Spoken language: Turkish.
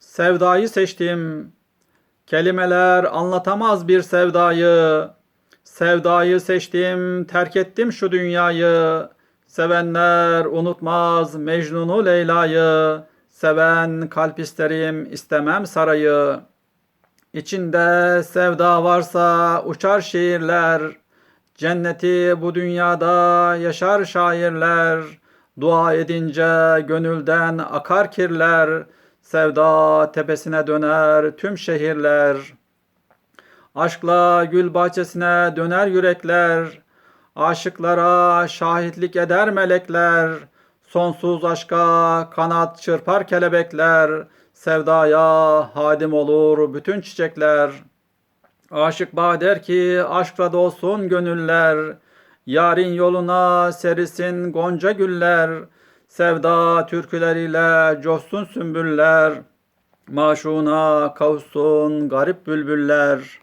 Sevdayı seçtim. Kelimeler anlatamaz bir sevdayı. Sevdayı seçtim, terk ettim şu dünyayı. Sevenler unutmaz Mecnun'u Leyla'yı. Seven kalp isterim, istemem sarayı. İçinde sevda varsa uçar şiirler. Cenneti bu dünyada yaşar şairler. Dua edince gönülden akar kirler. Sevda tepesine döner tüm şehirler. Aşkla gül bahçesine döner yürekler. Aşıklara şahitlik eder melekler. Sonsuz aşka kanat çırpar kelebekler. Sevdaya hadim olur bütün çiçekler. Aşık bağ der ki aşkla dolsun gönüller. Yarın yoluna serisin gonca güller. Sevda türküleriyle coşsun sümbüller. Maşuna kavuşsun garip bülbüller.